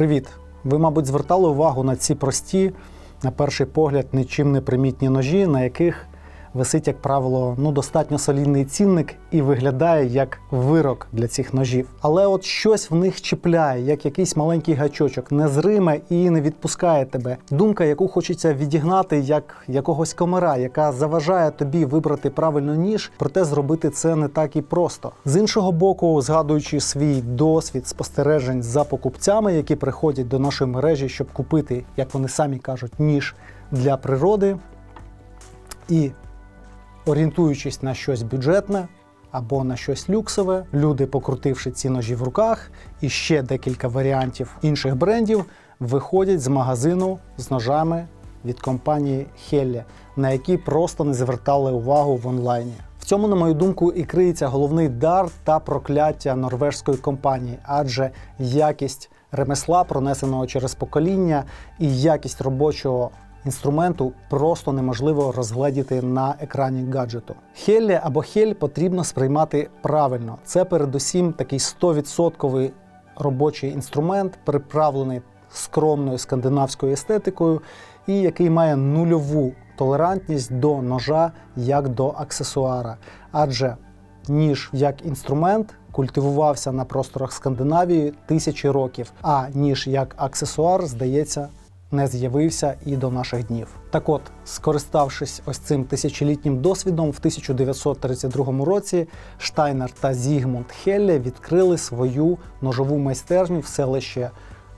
Привіт! Ви, мабуть, звертали увагу на ці прості, на перший погляд, нічим не примітні ножі, на яких висить, як правило, ну достатньо солідний цінник і виглядає як вирок для цих ножів. Але от щось в них чіпляє, як якийсь маленький гачочок, незриме і не відпускає тебе. Думка, яку хочеться відігнати як якогось комара, яка заважає тобі вибрати правильну ніж, проте зробити це не так і просто. З іншого боку, згадуючи свій досвід спостережень за покупцями, які приходять до нашої мережі, щоб купити, як вони самі кажуть, ніж для природи. І орієнтуючись на щось бюджетне або на щось люксове, люди, покрутивши ці ножі в руках і ще декілька варіантів інших брендів, виходять з магазину з ножами від компанії Helle, на які просто не звертали увагу в онлайні. В цьому, на мою думку, і криється головний дар та прокляття норвежської компанії, адже якість ремесла, пронесеного через покоління, і якість робочого інструменту просто неможливо розгледіти на екрані гаджету. Хеллі або хель потрібно сприймати правильно. Це передусім такий 100% робочий інструмент, приправлений скромною скандинавською естетикою, і який має нульову толерантність до ножа як до аксесуара. Адже ніж як інструмент культивувався на просторах Скандинавії тисячі років, а ніж як аксесуар, здається, не з'явився і до наших днів. Так от, скориставшись ось цим тисячолітнім досвідом, в 1932 році Штайнер та Зігмунд Хелле відкрили свою ножову майстерню в селищі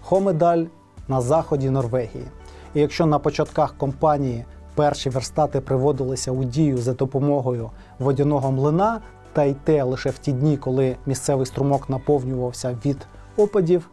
Хомедаль на заході Норвегії. І якщо на початках компанії перші верстати приводилися у дію за допомогою водяного млина, та й те лише в ті дні, коли місцевий струмок наповнювався від опадів,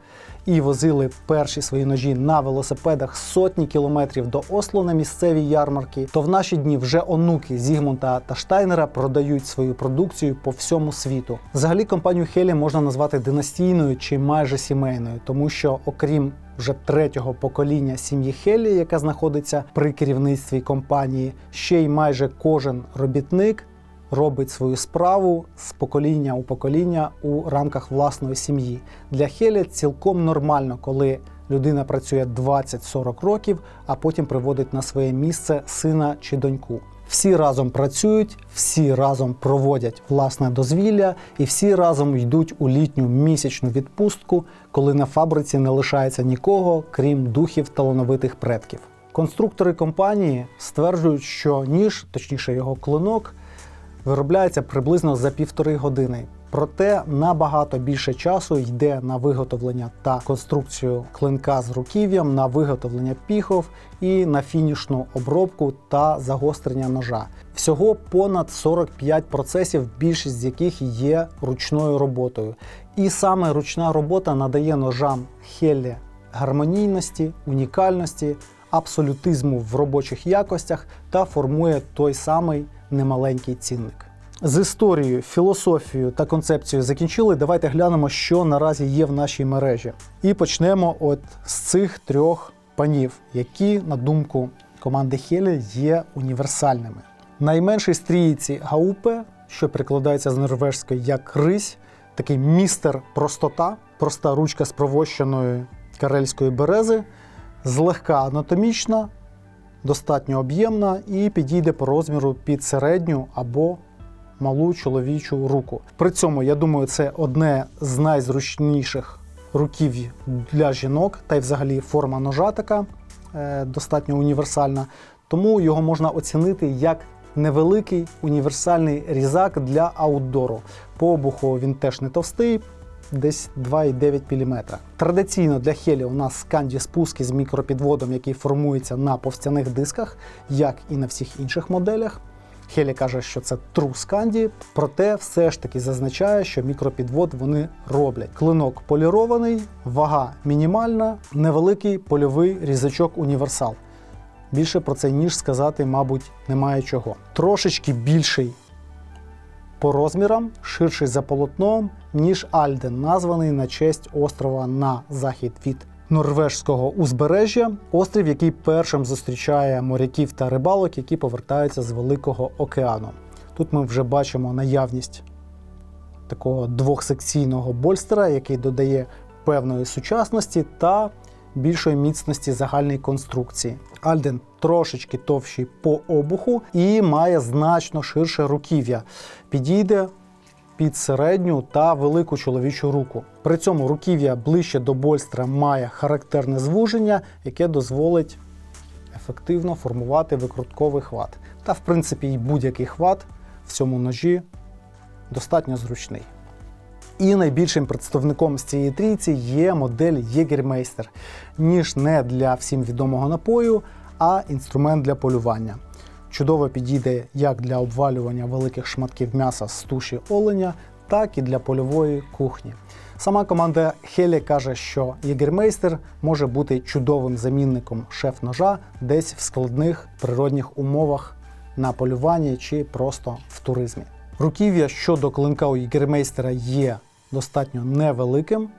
і возили перші свої ножі на велосипедах сотні кілометрів до Осло на місцеві ярмарки, то в наші дні вже онуки Зігмунта та Штайнера продають свою продукцію по всьому світу. Взагалі компанію Хелі можна назвати династійною чи майже сімейною, тому що окрім вже третього покоління сім'ї Хеллі, яка знаходиться при керівництві компанії, ще й майже кожен робітник робить свою справу з покоління у покоління у рамках власної сім'ї. Для Хелі цілком нормально, коли людина працює 20-40 років, а потім приводить на своє місце сина чи доньку. Всі разом працюють, всі разом проводять власне дозвілля, і всі разом йдуть у літню місячну відпустку, коли на фабриці не лишається нікого, крім духів талановитих предків. Конструктори компанії стверджують, що ніж, точніше його клинок, виробляється приблизно за півтори години. Проте набагато більше часу йде на виготовлення та конструкцію клинка з руків'ям, на виготовлення піхов і на фінішну обробку та загострення ножа. Всього понад 45 процесів, більшість з яких є ручною роботою. І саме ручна робота надає ножам Хеллі гармонійності, унікальності, абсолютизму в робочих якостях та формує той самий немаленький цінник. З історією, філософією та концепцією закінчили. Давайте глянемо, що наразі є в нашій мережі. І почнемо от з цих трьох панів, які, на думку команди Хелі, є універсальними. Найменший стрійці Гаупе, що перекладається з норвежської як рись, такий містер простота, проста ручка з провощеної карельської берези, злегка анатомічна, достатньо об'ємна і підійде по розміру під середню або малу чоловічу руку. При цьому, я думаю, це одне з найзручніших руків для жінок, та й взагалі форма ножа така е, достатньо універсальна. Тому його можна оцінити як невеликий універсальний різак для аутдору. По обуху він теж не товстий, десь 2,9 мм. Традиційно для хелі у нас сканді спуски з мікропідводом, який формується на повстяних дисках, як і на всіх інших моделях. Хелі каже, що це True Scandi, проте все ж таки зазначає, що мікропідвод вони роблять. Клинок полірований, вага мінімальна, невеликий польовий різачок універсал. Більше про цей ніж сказати, мабуть, немає чого. Трошечки більший по розмірам, ширший за полотном, ніж Альден, названий на честь острова на захід від норвежського узбережжя, острів, який першим зустрічає моряків та рибалок, які повертаються з Великого океану. Тут ми вже бачимо наявність такого двохсекційного больстера, який додає певної сучасності та більшої міцності загальної конструкції. Альден трошечки товщий по обуху і має значно ширше руків'я. Підійде під середню та велику чоловічу руку. При цьому руків'я ближче до больстра має характерне звуження, яке дозволить ефективно формувати викрутковий хват. Та, в принципі, і будь-який хват в цьому ножі достатньо зручний. І найбільшим представником з цієї трійці є модель Jägermeister. Ніж не для всім відомого напою, а інструмент для полювання. Чудово підійде як для обвалювання великих шматків м'яса з туші оленя, так і для польової кухні. Сама команда Хелі каже, що Jägermeister може бути чудовим замінником шеф-ножа десь в складних природних умовах на полюванні чи просто в туризмі. Руків'я щодо клинка у Єгермейстера є достатньо невеликим,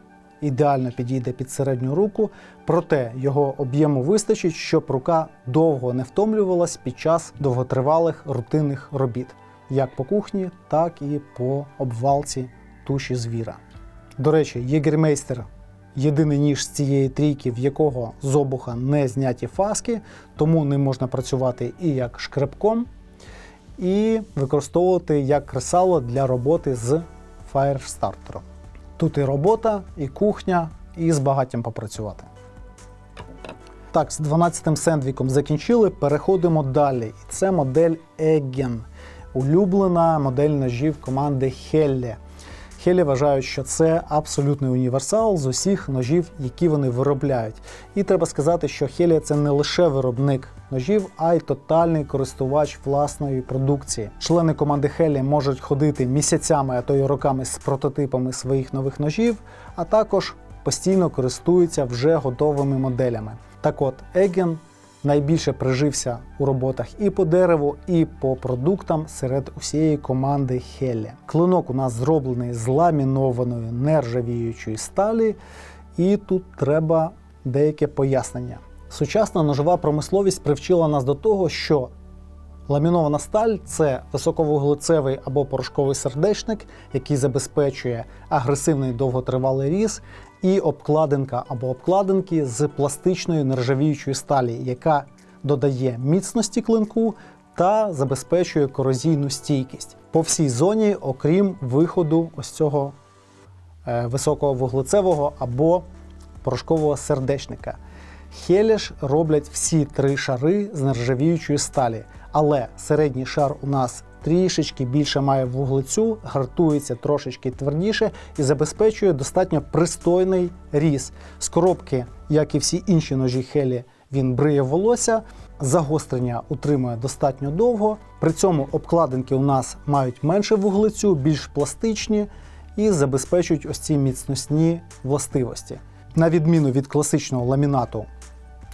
ідеально підійде під середню руку, проте його об'єму вистачить, щоб рука довго не втомлювалась під час довготривалих рутинних робіт, як по кухні, так і по обвалці туші звіра. До речі, Єгермейстер єдиний ніж з цієї трійки, в якого з обуха не зняті фаски, тому не можна працювати і як шкребком, і використовувати як кресало для роботи з фаєрстартером. Тут і робота, і кухня, і з багаттям попрацювати. Так, з 12-м сендвіком закінчили. Переходимо далі. І це модель Egen. Улюблена модель ножів команди Helle. Хелі вважають, що це абсолютний універсал з усіх ножів, які вони виробляють. І треба сказати, що Хелі це не лише виробник ножів, а й тотальний користувач власної продукції. Члени команди Хелі можуть ходити місяцями, а то й роками з прототипами своїх нових ножів, а також постійно користуються вже готовими моделями. Так от, Еген найбільше прижився у роботах і по дереву, і по продуктам серед усієї команди Хеллі. Клинок у нас зроблений з ламінованої нержавіючої сталі, і тут треба деяке пояснення. Сучасна ножова промисловість привчила нас до того, що Ламінована сталь це високовуглецевий або порошковий сердечник, який забезпечує агресивний довготривалий різ, і обкладинка або обкладинки з пластичної нержавіючої сталі, яка додає міцності клинку та забезпечує корозійну стійкість по всій зоні, окрім виходу ось цього е, високовуглецевого або порошкового сердечника. Хеліш роблять всі три шари з нержавіючої сталі, але середній шар у нас трішечки більше має вуглецю, гартується трошечки твердіше і забезпечує достатньо пристойний різ. З коробки, як і всі інші ножі Хелі, він бриє волосся, загострення утримує достатньо довго. При цьому обкладинки у нас мають менше вуглецю, більш пластичні і забезпечують ось ці міцносні властивості. На відміну від класичного ламінату,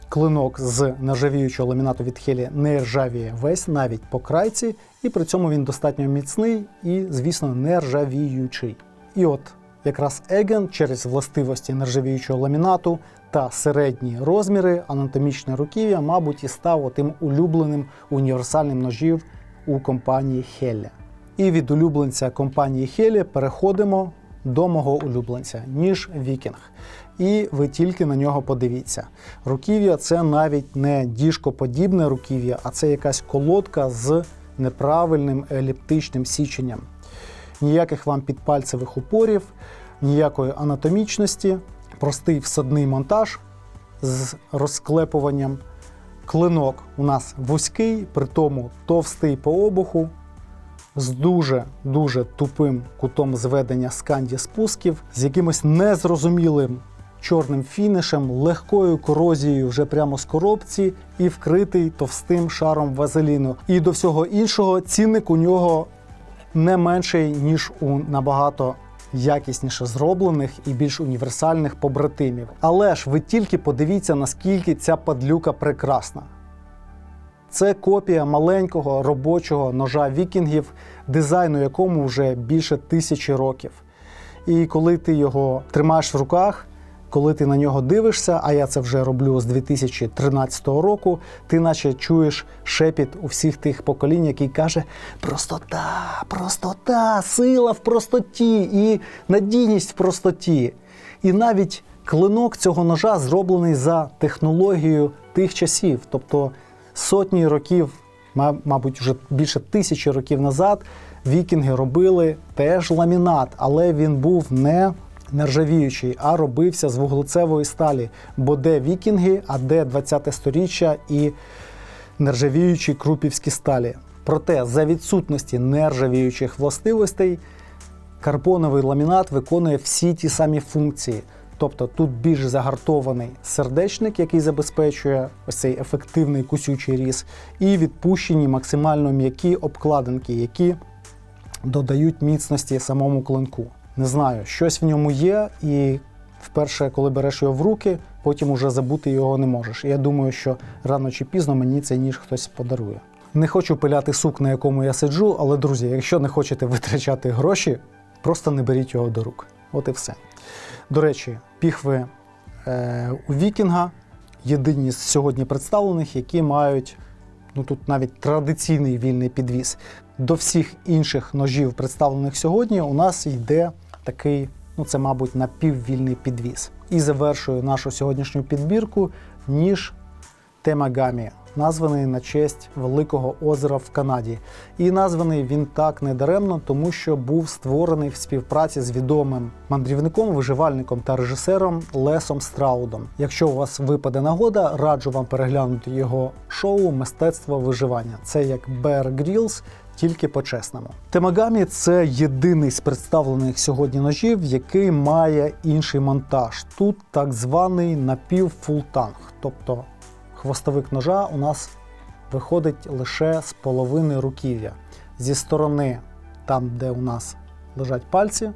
клинок з нержавіючого ламінату від Хелі не ржавіє весь, навіть по крайці, і при цьому він достатньо міцний і, звісно, нержавіючий. І от якраз Еген через властивості нержавіючого ламінату та середні розміри анатомічне руків'я, мабуть, і став тим улюбленим універсальним ножів у компанії Хелля. І від улюбленця компанії Хелі переходимо до мого улюбленця, ніж Вікінг. І ви тільки на нього подивіться. Руків'я це навіть не діжкоподібне руків'я, а це якась колодка з неправильним еліптичним січенням. Ніяких вам підпальцевих упорів, ніякої анатомічності, простий всадний монтаж з розклепуванням. Клинок у нас вузький, при тому товстий по обуху, з дуже-дуже тупим кутом зведення сканді спусків, з якимось незрозумілим чорним фінішем, легкою корозією вже прямо з коробці і вкритий товстим шаром вазеліну. І до всього іншого цінник у нього не менший, ніж у набагато якісніше зроблених і більш універсальних побратимів. Але ж ви тільки подивіться, наскільки ця падлюка прекрасна. Це копія маленького робочого ножа вікінгів, дизайну якому вже більше тисячі років. І коли ти його тримаєш в руках, коли ти на нього дивишся, а я це вже роблю з 2013 року, ти наче чуєш шепіт у всіх тих поколінь, який каже: простота, простота, сила в простоті і надійність в простоті. І навіть клинок цього ножа зроблений за технологією тих часів, тобто сотні років, мабуть, вже більше тисячі років назад, вікінги робили теж ламінат, але він був не нержавіючий, а робився з вуглецевої сталі. Бо де вікінги, а де 20 сторіччя і нержавіючі крупівські сталі. Проте за відсутності нержавіючих властивостей карбоновий ламінат виконує всі ті самі функції. Тобто тут більш загартований сердечник, який забезпечує ось цей ефективний кусючий різ, і відпущені максимально м'які обкладинки, які додають міцності самому клинку. Не знаю, щось в ньому є, і вперше, коли береш його в руки, потім уже забути його не можеш. І я думаю, що рано чи пізно мені цей ніж хтось подарує. Не хочу пиляти сук, на якому я сиджу, але друзі, якщо не хочете витрачати гроші, просто не беріть його до рук. От і все. До речі, піхви е, у Вікінга єдині з сьогодні представлених, які мають ну тут навіть традиційний вільний підвіз. До всіх інших ножів, представлених сьогодні, у нас йде такий, ну це, мабуть, напіввільний підвіз. І завершую нашу сьогоднішню підбірку ніж Темагамі, названий на честь Великого озера в Канаді. І названий він так недаремно, тому що був створений в співпраці з відомим мандрівником, виживальником та режисером Лесом Страудом. Якщо у вас випаде нагода, раджу вам переглянути його шоу Мистецтво виживання. Це як Bear Grylls, тільки по-чесному. Темагамі це єдиний з представлених сьогодні ножів, який має інший монтаж. Тут так званий напівфултанг, тобто хвостовик ножа у нас виходить лише з половини руків'я. Зі сторони, там, де у нас лежать пальці,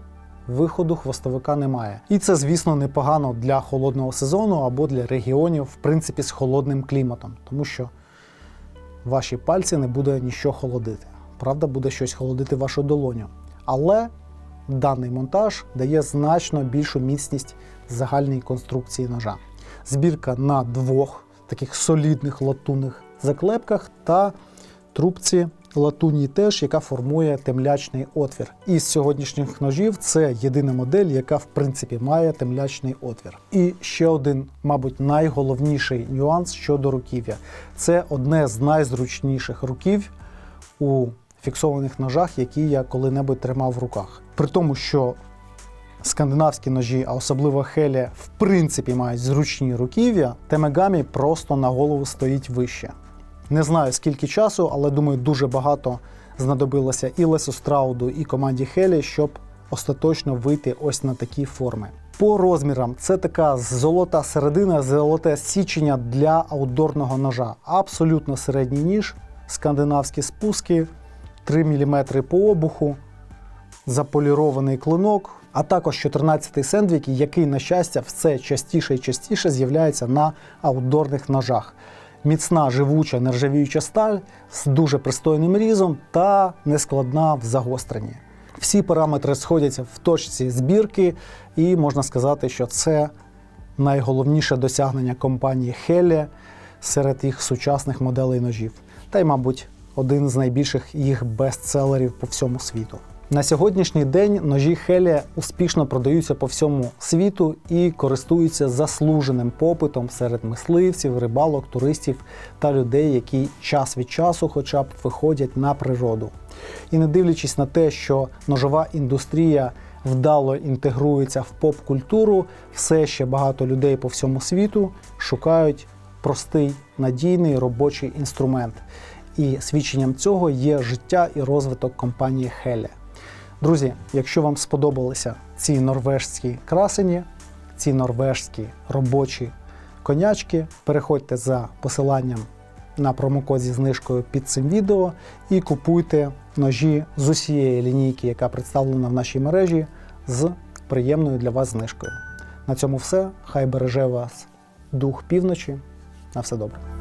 виходу хвостовика немає. І це, звісно, непогано для холодного сезону або для регіонів, в принципі, з холодним кліматом, тому що ваші пальці не буде нічого холодити. Правда, буде щось холодити вашу долоню. Але даний монтаж дає значно більшу міцність загальній конструкції ножа. Збірка на двох таких солідних латунних заклепках та трубці латунній теж, яка формує темлячний отвір. Із сьогоднішніх ножів це єдина модель, яка в принципі має темлячний отвір. І ще один, мабуть, найголовніший нюанс щодо руків'я. Це одне з найзручніших руків у фіксованих ножах, які я коли-небудь тримав в руках. При тому, що скандинавські ножі, а особливо Хелі, в принципі мають зручні руків'я, Темегамі просто на голову стоїть вище. Не знаю скільки часу, але думаю, дуже багато знадобилося і Лесу Страуду, і команді Хелі, щоб остаточно вийти ось на такі форми. По розмірам це така золота середина, золоте січення для аутдорного ножа. Абсолютно середній ніж, скандинавські спуски, 3 мм по обуху, заполірований клинок, а також 14-й сендвік, який, на щастя, все частіше і частіше з'являється на аутдорних ножах. Міцна живуча нержавіюча сталь з дуже пристойним різом та нескладна в загостренні. Всі параметри сходяться в точці збірки, і можна сказати, що це найголовніше досягнення компанії Helle серед їх сучасних моделей ножів. Та й, мабуть, один з найбільших їх бестселерів по всьому світу. На сьогоднішній день ножі Хелі успішно продаються по всьому світу і користуються заслуженим попитом серед мисливців, рибалок, туристів та людей, які час від часу, хоча б виходять на природу. І не дивлячись на те, що ножова індустрія вдало інтегрується в поп-культуру, все ще багато людей по всьому світу шукають простий надійний робочий інструмент. І свідченням цього є життя і розвиток компанії Хелі. Друзі, якщо вам сподобалися ці норвежські красені, ці норвежські робочі конячки, переходьте за посиланням на промокод зі знижкою під цим відео і купуйте ножі з усієї лінійки, яка представлена в нашій мережі, з приємною для вас знижкою. На цьому все. Хай береже вас дух півночі. На все добре.